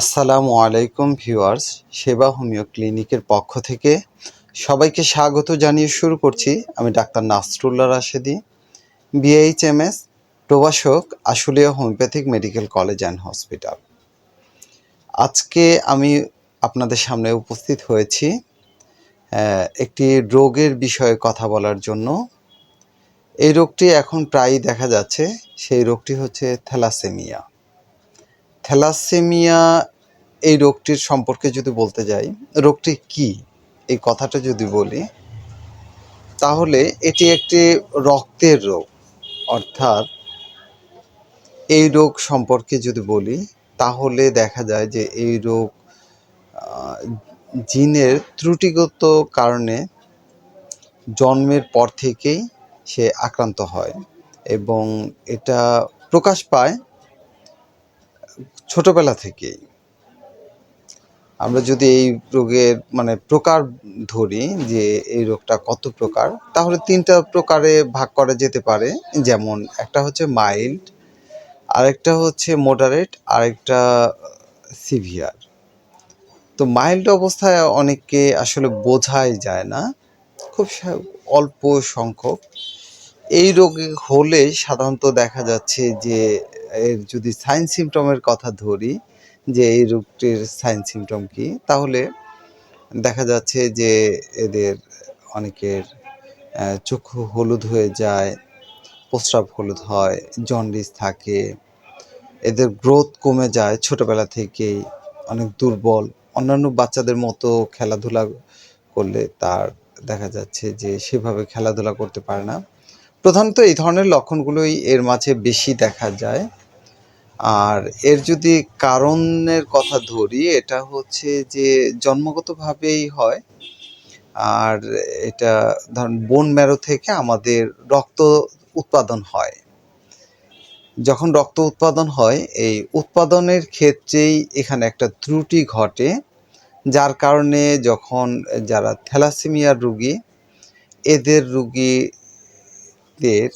আসসালামু আলাইকুম ভিউয়ার্স, সেবা হোমিও ক্লিনিকের পক্ষ থেকে সবাইকে স্বাগত জানিয়ে শুরু করছি আমি ডাক্তার নাসরুল্লাহ রাশেদি বিএইচএমএস প্রভাষক, Ashulia homoeopathic medical college and hospital. আজকে আমি আপনাদের সামনে উপস্থিত হয়েছি একটি রোগের বিষয়ে কথা বলার জন্য। এই রোগটি এখন প্রায়ই দেখা যাচ্ছে, সেই রোগটি হচ্ছে থ্যালাসেমিয়া। থ্যালাসেমিয়া এই রোগটির সম্পর্কে যদি বলতে যাই, রোগটি কি? এই কথাটা যদি বলি, তাহলে এটি একটি রক্তের রোগ। অর্থাৎ এই রোগ সম্পর্কে যদি বলি, তাহলে দেখা যায় যে এই রোগ জিনের ত্রুটিগত কারণে জন্মের পর থেকেই সে আক্রান্ত হয় এবং এটা প্রকাশ পায় ছোটবেলা থেকেই। আমরা যদি এই রোগের মানে প্রকার ধরি যে এই রোগটা কত প্রকার, তাহলে তিনটা প্রকারে ভাগ করা যেতে পারে। যেমন একটা হচ্ছে মাইল্ড, আরেকটা হচ্ছে মডারেট, আরেকটা সিভিয়ার। তো মাইল্ড অবস্থায় অনেককে আসলে বোঝাই যায় না। খুব অল্প সংখ্যক। এই রোগ হলে সাধারণত দেখা যাচ্ছে যে এর যদি সাইন সিমটমের কথা ধরি, যে এই রোগটির সাইন সিমটম কি, তাহলে দেখা যাচ্ছে যে এদের অনেকের চক্ষু হলুদ হয়ে যায়, প্রস্রাব হলুদ হয় জন্ডিস থাকে, এদের গ্রোথ কমে যায়, ছোটবেলা থেকেই অনেক দুর্বল। অন্যান্য বাচ্চাদের মতো খেলাধুলা করলে তার দেখা যাচ্ছে যে সেভাবে খেলাধুলা করতে পারে না। প্রধানত এই ধরনের লক্ষণগুলোই এর মাঝে বেশি দেখা যায়। আর এর যদি কারণের কথা ধরি, এটা হচ্ছে যে জন্মগতভাবেই হয়। আর এটা ধরুন বোন ম্যারো থেকে আমাদের রক্ত উৎপাদন হয়। যখন রক্ত উৎপাদন হয়, এই উৎপাদনের ক্ষেত্রেই এখানে একটা ত্রুটি ঘটে, যার কারণে যখন যারা থ্যালাসেমিয়ার রুগী, এদের রুগীদের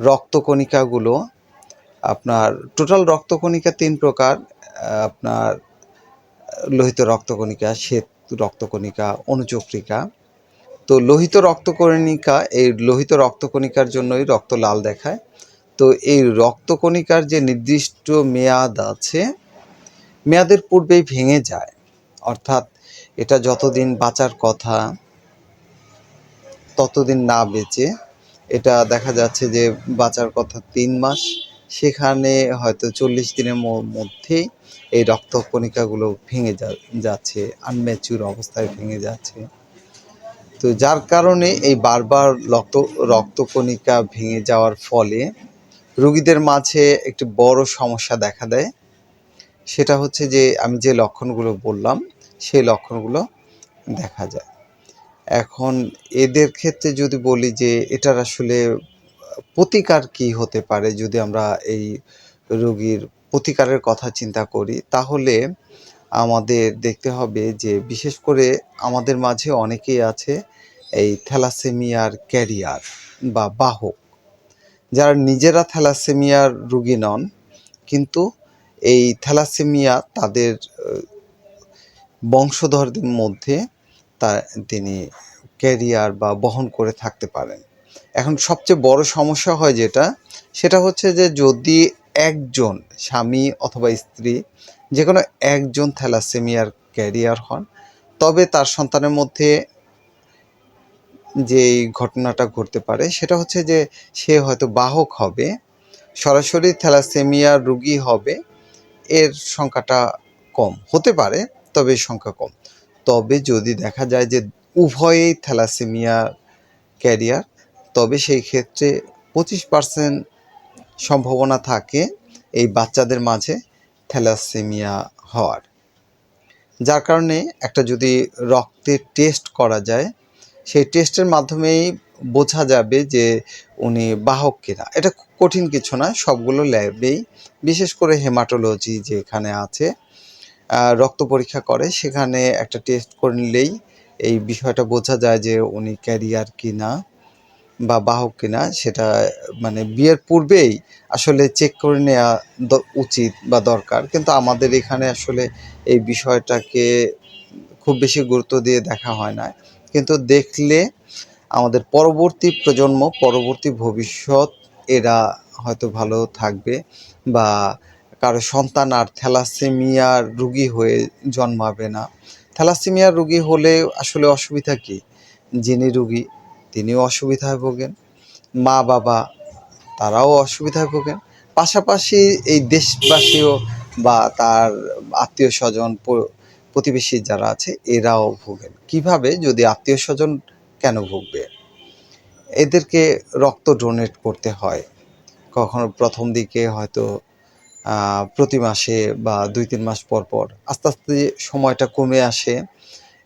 রক্তকণিকাগুলো, আপনার টোটাল রক্তকণিকা তিন প্রকার আপনার লোহিত রক্তকণিকা, শ্বেত রক্তকণিকা, অনুচক্রিকা। তো লোহিত রক্তকণিকা, এই লোহিত রক্তকণিকার জন্যই রক্ত লাল দেখায়। তো এই রক্তকণিকার যে নির্দিষ্ট মেয়াদ আছে, মেয়াদের পূর্বেই ভেঙে যায়। অর্থাৎ এটা যতদিন বাঁচার কথা, ততদিন না বেঁচে এটা দেখা যাচ্ছে যে বাঁচার কথা তিন মাস। সেখানে হয়তো চল্লিশ দিনের মধ্যেই এই রক্তকণিকাগুলো ভেঙে যা- যাচ্ছে আনম্যাচুর অবস্থায় ভেঙে যাচ্ছে। তো যার কারণে এই বারবার রক্ত, রক্তকণিকা ভেঙে যাওয়ার ফলে রোগীদের মাঝে একটি বড় সমস্যা দেখা দেয়। সেটা হচ্ছে যে আমি যে লক্ষণগুলো বললাম, সেই লক্ষণগুলো দেখা যায়। এখন এদের ক্ষেত্রে যদি বলি যে এটার আসলে প্রতিকার কি হতে পারে যদি আমরা এই রোগীর প্রতিকারের কথা চিন্তা করি, তাহলে আমাদের দেখতে হবে যে বিশেষ করে আমাদের মাঝে অনেকেই আছে এই থ্যালাসেমিয়ার ক্যারিয়ার বা বাহক, যারা নিজেরা থ্যালাসেমিয়ার রুগী নন, কিন্তু এই থ্যালাসেমিয়া তাদের বংশধরদের মধ্যে তা তিনি ক্যারিয়ার বা বহন করে থাকতে পারেন। এখন সবচেয়ে বড় সমস্যা হয় যেটা, সেটা হচ্ছে যে যদি একজন স্বামী অথবা স্ত্রী যে কোনো একজন থ্যালাসেমিয়ার ক্যারিয়ার হন, তবে তার সন্তানের মধ্যে যে ঘটনাটা ঘটতে পারে, সেটা হচ্ছে যে সে হয়তো বাহক হবে, সরাসরি থ্যালাসেমিয়ার রুগী হবে, এর সংখ্যাটা কম। হতে পারে, তবে সংখ্যা কম। তবে যদি দেখা যায় যে উভয়েই থ্যালাসেমিয়া ক্যারিয়ার, তবে সেই ক্ষেত্রে পঁচিশ পার্সেন্ট সম্ভাবনা থাকে এই বাচ্চাদের মাঝে থ্যালাসেমিয়া হওয়ার। যার কারণে একটা যদি রক্তের টেস্ট করা যায়, সেই টেস্টের মাধ্যমেই বোঝা যাবে যে উনি বাহক কিনা। এটা কঠিন কিছু না সবগুলো ল্যাবেই, বিশেষ করে হেমাটোলজি যেখানে আছে রক্ত পরীক্ষা করে, সেখানে একটা টেস্ট করে নিলেই এই বিষয়টা বোঝা যায় যে উনি ক্যারিয়ার কি না বা বাহক কিনা, সেটা মানে বিয়ের পূর্বেই আসলে চেক করে নেওয়া উচিত বা দরকার। কিন্তু আমাদের এখানে আসলে এই বিষয়টাকে খুব বেশি গুরুত্ব দিয়ে দেখা হয় না। কিন্তু দেখলে আমাদের পরবর্তী প্রজন্ম, পরবর্তী ভবিষ্যৎ, এরা হয়তো ভালো থাকবে বা কারও সন্তান আর থ্যালাসেমিয়ার রুগী হয়ে জন্মাবে না। থ্যালাসেমিয়ার রুগী হলে আসলে অসুবিধা কী? যিনি রুগী, তিনিও অসুবিধায় ভোগেন। মা, বাবা, তারাও অসুবিধায় ভোগেন। পাশাপাশি এই দেশবাসীও বা তার আত্মীয় স্বজন প্রতিবেশী যারা আছে, এরাও ভোগেন। কীভাবে? যদি আত্মীয় স্বজন কেন ভুগবে? এদেরকে রক্ত ডোনেট করতে হয়। কখনো প্রথম দিকে হয়তো প্রতি মাসে বা দুই, তিন মাস পর পর। আস্তে আস্তে সময়টা কমে আসে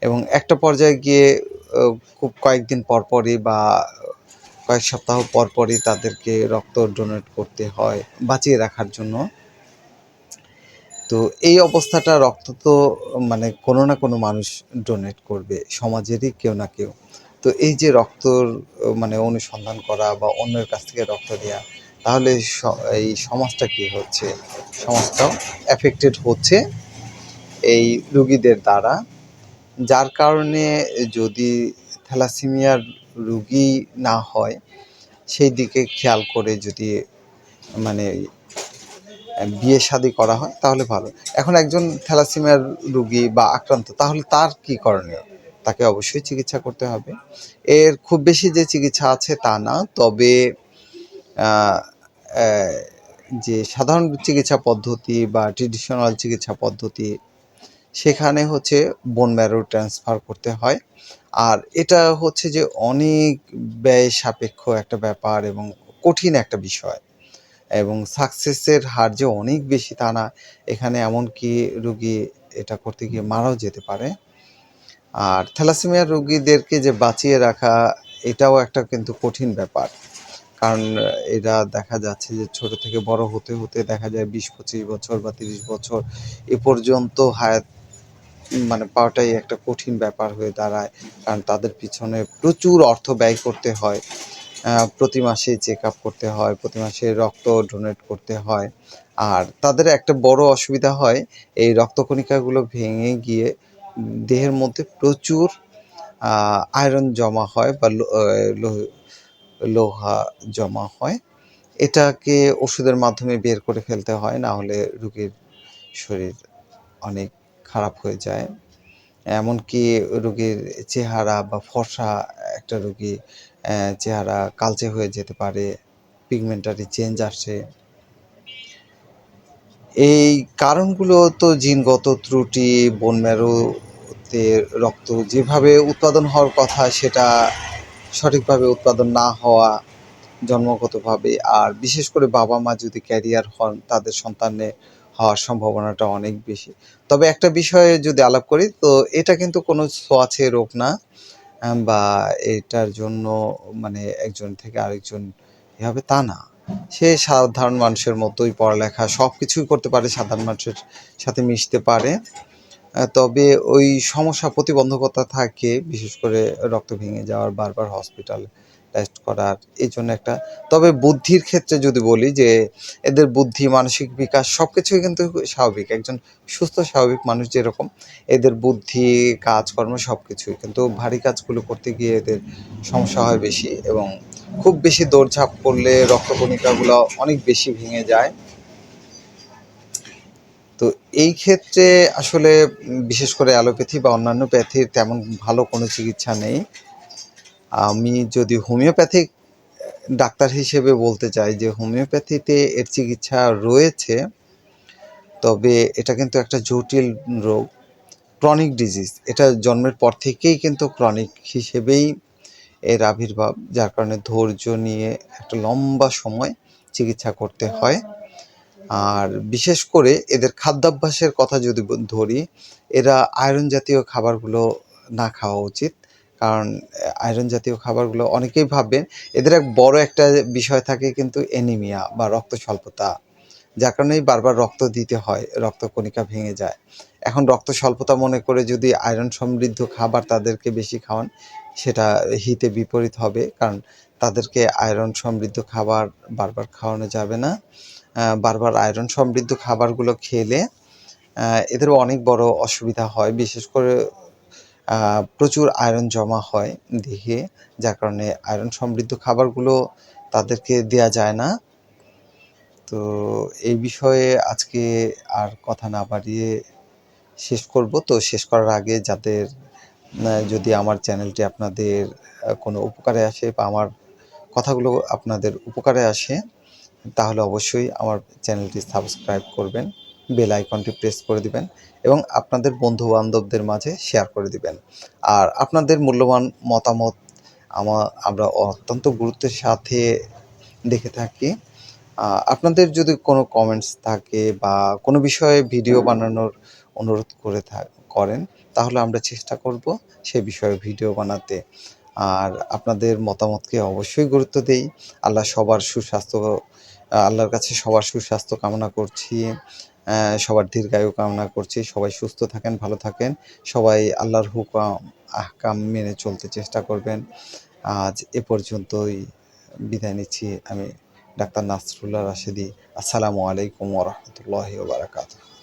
এবং একটা পর্যায়ে গিয়ে খুব কয়েকদিন পর পরই বা কয়েক সপ্তাহ পরপরই তাদেরকে রক্ত ডোনেট করতে হয় বাঁচিয়ে রাখার জন্য। তো এই অবস্থাটা রক্ত তো মানে কোনো না কোনো মানুষ ডোনেট করবে, সমাজেরই কেউ না কেউ। তো এই যে রক্তর মানে অনুসন্ধান করা বা অন্যের কাছ থেকে রক্ত দেওয়া তাহলে এই সমাজটা কি হচ্ছে? সমাজটাও এফেক্টেড হচ্ছে এই রুগীদের দ্বারা। যার কারণে যদি থ্যালাসিমিয়ার রুগী না হয়, সেই দিকে খেয়াল করে যদি মানে বিয়ে শাদী করা হয়, তাহলে ভালো। এখন একজন থ্যালাসিমিয়ার রুগী বা আক্রান্ত, তাহলে তার কি করণীয়? তাকে অবশ্যই চিকিৎসা করতে হবে। এর খুব বেশি যে চিকিৎসা আছে তা না, তবে যে সাধারণ চিকিৎসা পদ্ধতি বা ট্রেডিশনাল চিকিৎসা পদ্ধতি, সেখানে হচ্ছে বোন ম্যারো ট্রান্সফার করতে হয়। আর এটা হচ্ছে যে অনেক ব্যয় সাপেক্ষ একটা ব্যাপার এবং কঠিন একটা বিষয়। এবং সাকসেসের হার যে অনেক বেশি তা না, এখানে এমনকি রুগী এটা করতে গিয়ে মারাও যেতে পারে। আর থ্যালাসেমিয়া রুগীদেরকে যে বাঁচিয়ে রাখা, এটাও একটা কিন্তু কঠিন ব্যাপার। কারণ এরা দেখা যাচ্ছে যে ছোট থেকে বড় হতে হতে দেখা যায় বিশ, পঁচিশ বছর বা তিরিশ বছর এ পর্যন্ত হায়াত মানে পাওয়াটাই একটা কঠিন ব্যাপার হয়ে দাঁড়ায়। কারণ তাদের পিছনে প্রচুর অর্থ ব্যয় করতে হয়। প্রতি মাসে চেক আপ করতে হয়, প্রতি মাসে রক্ত ডোনেট করতে হয়। আর তাদের একটা বড় অসুবিধা হয়, এই রক্তকণিকাগুলো ভেঙে গিয়ে দেহের মধ্যে প্রচুর আয়রন জমা হয় বা লোহা জমা হয়। এটাকে ওষুধের মাধ্যমে বের করে ফেলতে হয়, না হলে রোগীর শরীর অনেক খারাপ হয়ে যায়। এমনকি রোগীর চেহারা বা ফর্সা একটা রোগী চেহারা কালচে হয়ে যেতে পারে, পিগমেন্টারি চেঞ্জ আসে। এই কারণগুলো তো জিনগত ত্রুটি বোন রক্ত যেভাবে উৎপাদন হওয়ার কথা, সেটা সঠিকভাবে উৎপাদন না হওয়া, জন্মগতভাবে, আর বিশেষ করে বাবা মা যদি ক্যারিয়ার হন, তাদের সন্তানের হওয়ার সম্ভাবনাটা অনেক বেশি। তবে একটা বিষয়ে যদি আলাপ করি, তো এটা কিন্তু কোনো ছোঁয়াচে রোগ না বা এটার জন্য মানে একজন থেকে আরেকজন এ হবে তা না। সে সাধারণ মানুষের মতোই পড়ালেখা সব কিছুই করতে পারে, সাধারণ মানুষের সাথে মিশতে পারে। তবে ওই সমস্যা প্রতিবন্ধকতা থাকে, বিশেষ করে রক্ত ভেঙে যাওয়ার, বারবার হসপিটাল টেস্ট করার, এই জন্য একটা। তবে বুদ্ধির ক্ষেত্রে যদি বলি যে, এদের বুদ্ধি, মানসিক বিকাশ সব কিছুই কিন্তু স্বাভাবিক। একজন সুস্থ, স্বাভাবিক মানুষ যেরকম, এদের বুদ্ধি, কাজকর্ম সব কিছুই কিন্তু ভারী কাজগুলো করতে গিয়ে এদের সমস্যা হয় বেশি এবং খুব বেশি দৌড়ঝাঁপ করলে রক্তকণিকাগুলো অনেক বেশি ভেঙে যায়। এই ক্ষেত্রে আসলে, বিশেষ করে অ্যালোপ্যাথি বা অন্যান্য প্যাথির তেমন ভালো কোনো চিকিৎসা নেই। আমি যদি হোমিওপ্যাথিক ডাক্তার হিসেবে বলতে চাই যে, হোমিওপ্যাথিতে এর চিকিৎসা রয়েছে, তবে এটা কিন্তু একটা জটিল রোগ ক্রনিক ডিজিজ এটা জন্মের পর থেকেই কিন্তু ক্রনিক হিসেবেই এর আবির্ভাব, যার কারণে ধৈর্য নিয়ে একটা লম্বা সময় চিকিৎসা করতে হয়। আর বিশেষ করে এদের খাদ্যাভ্যাসের কথা যদি ধরি, এরা আয়রন জাতীয় খাবারগুলো না খাওয়া উচিত। কারণ আয়রন জাতীয় খাবারগুলো অনেকেই ভাববেন, এদের এক বড় একটা বিষয় থাকে কিন্তু অ্যানিমিয়া বা রক্ত স্বল্পতা, যার কারণেই বারবার রক্ত দিতে হয় রক্তকণিকা ভেঙে যায়। এখন রক্ত স্বল্পতা মনে করে যদি আয়রন সমৃদ্ধ খাবার তাদেরকে বেশি খাওয়ান সেটা হিতে বিপরীত হবে, কারণ তাদেরকে আয়রন সমৃদ্ধ খাবার বারবার খাওয়ানো যাবে না। বারবার আয়রন সমৃদ্ধ খাবারগুলো খেলে এদের অনেক বড় অসুবিধা হয়। বিশেষ করে প্রচুর আয়রন জমা হয় দেহে, যার কারণে আয়রন সমৃদ্ধ খাবারগুলো তাদেরকে দেয়া যায় না। তো এই বিষয়ে আজকে আর কথা না বাড়িয়ে শেষ করব। তো শেষ করার আগে যাদের যদি আমার চ্যানেলটি আপনাদের কোনো উপকারে আসে বা আমার কথাগুলো আপনাদের উপকারে আসে, তাহলে অবশ্যই আমার চ্যানেলটি সাবস্ক্রাইব করবেন, বেল আইকনটি প্রেস করে দিবেন এবং আপনাদের বন্ধু বান্ধবদের মাঝে শেয়ার করে দিবেন। আর আপনাদের মূল্যবান মতামত আমা, আমরা অত্যন্ত গুরুত্বের সাথে দেখে থাকি। আপনাদের যদি কোনো কমেন্টস থাকে বা কোনো বিষয়ে ভিডিও বানানোর অনুরোধ করে করেন তাহলে আমরা চেষ্টা করব সে বিষয়ে ভিডিও বানাতে। আর আপনাদের মতামতকে অবশ্যই গুরুত্ব দেই। আল্লাহ সবার সুস্বাস্থ্য, আল্লাহর কাছে সবার সুস্বাস্থ্য কামনা করছি। সবার দীর্ঘায়ু কামনা করছি। সবাই সুস্থ থাকেন, ভালো থাকেন। সবাই আল্লাহর হুকাম, আহকাম মেনে চলতে চেষ্টা করবেন। আজ এ পর্যন্তই বিদায় নিচ্ছি আমি ডাক্তার নাসরুল্লাহ রাশেদি। আসসালামু আলাইকুম ওরহমতুল্লাহি বারাকাতুহ।